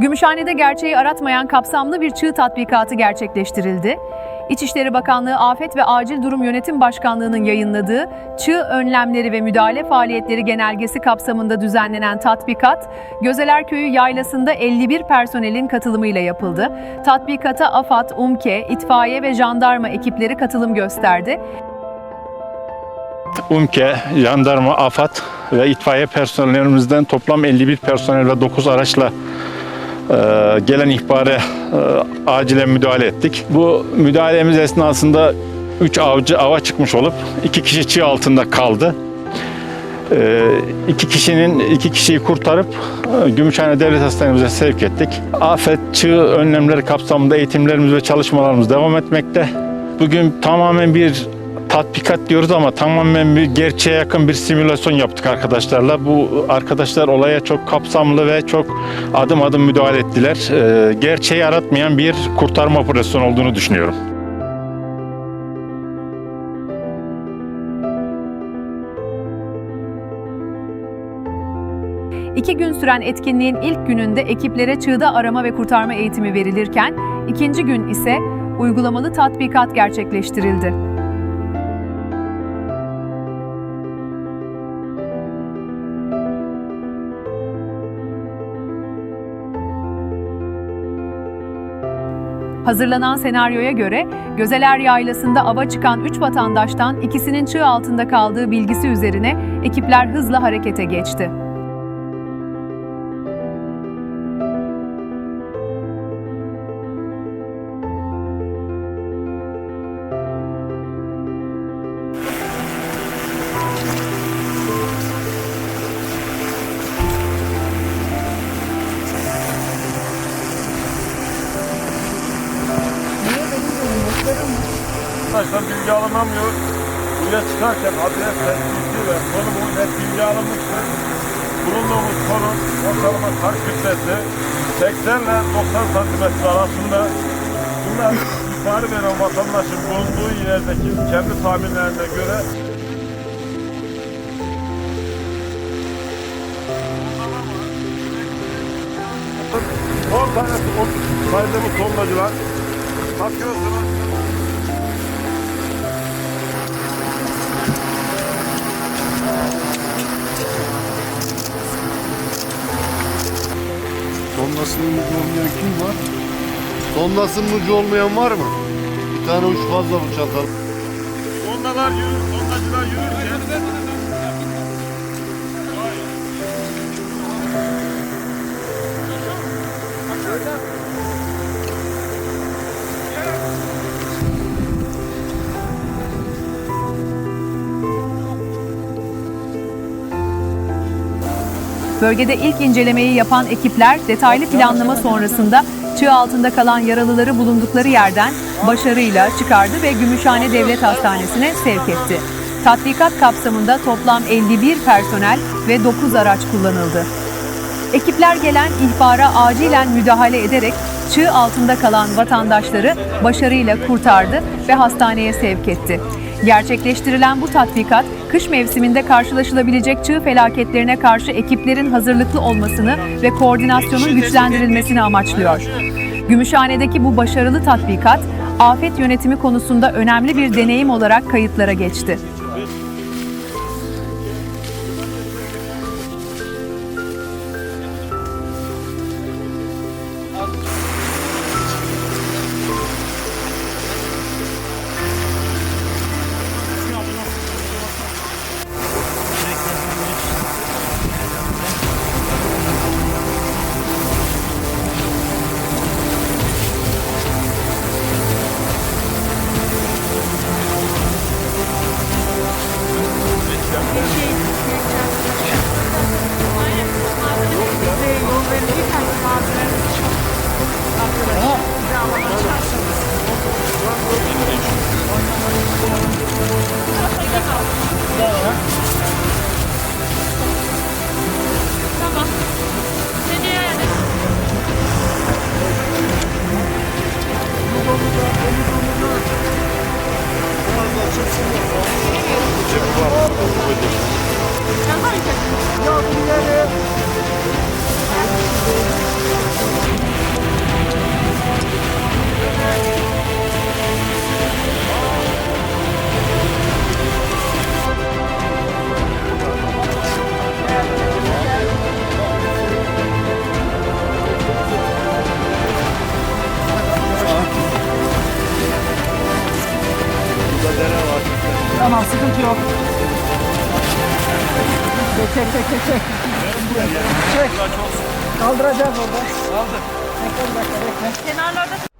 Gümüşhane'de gerçeği aratmayan kapsamlı bir çığ tatbikatı gerçekleştirildi. İçişleri Bakanlığı Afet ve Acil Durum Yönetim Başkanlığı'nın yayınladığı Çığ Önlemleri ve Müdahale Faaliyetleri Genelgesi kapsamında düzenlenen tatbikat, Gözeler Köyü yaylasında 51 personelin katılımıyla yapıldı. Tatbikata AFAD, UMKE, itfaiye ve jandarma ekipleri katılım gösterdi. UMKE, jandarma, AFAD ve itfaiye personellerimizden toplam 51 personel ve 9 araçla gelen ihbara e, acilen müdahale ettik. Bu müdahalemiz esnasında 3 avcı ava çıkmış olup 2 kişi çığ altında kaldı. E, iki kişinin iki kişiyi kurtarıp e, Gümüşhane Devlet Hastanemize sevk ettik. Afet çığ önlemleri kapsamında eğitimlerimiz ve çalışmalarımız devam etmekte. Bugün tamamen bir tatbikat diyoruz ama tamamen bir gerçeğe yakın bir simülasyon yaptık arkadaşlarla. Bu arkadaşlar olaya çok kapsamlı ve çok adım adım müdahale ettiler. Ee, gerçeği aratmayan bir kurtarma operasyonu olduğunu düşünüyorum. İki gün süren etkinliğin ilk gününde ekiplere çığda arama ve kurtarma eğitimi verilirken, ikinci gün ise uygulamalı tatbikat gerçekleştirildi. Hazırlanan senaryoya göre Gözeler Yaylası'nda ava çıkan 3 vatandaştan ikisinin çığ altında kaldığı bilgisi üzerine ekipler hızla harekete geçti. Arkadaşlar bilgi alınamıyor. Buraya çıkarken adres tespiti ve konumu net bilgi alınmıştır. Bulunduğumuz konum ortalama taş kütlesi 80 ile 90 santimetre arasında. Bunlar ifade veren vatandaşın bulunduğu yerdeki kendi tahminlerine göre On tanesi o saydığımız sondacılar. Bakıyorsunuz. Ucu olmayan kim var? Sondasının ucu olmayan var mı? Bir tane uç fazla bu çatal. Sondalar yürür, sondacılar yürürken Bölgede ilk incelemeyi yapan ekipler detaylı planlama sonrasında çığ altında kalan yaralıları bulundukları yerden başarıyla çıkardı ve Gümüşhane Devlet Hastanesi'ne sevk etti. Tatbikat kapsamında toplam 51 personel ve 9 araç kullanıldı. Ekipler gelen ihbara acilen müdahale ederek çığ altında kalan vatandaşları başarıyla kurtardı ve hastaneye sevk etti. Gerçekleştirilen bu tatbikat, kış mevsiminde karşılaşılabilecek çığ felaketlerine karşı ekiplerin hazırlıklı olmasını ve koordinasyonun güçlendirilmesini amaçlıyor. Gümüşhane'deki bu başarılı tatbikat, afet yönetimi konusunda önemli bir deneyim olarak kayıtlara geçti. Tamam sıkıntı yok. Çek çek çek çek çek. Çek. Kaldıracağız orada. Kaldır. Bekle bir dakika bekle. Kenarlarda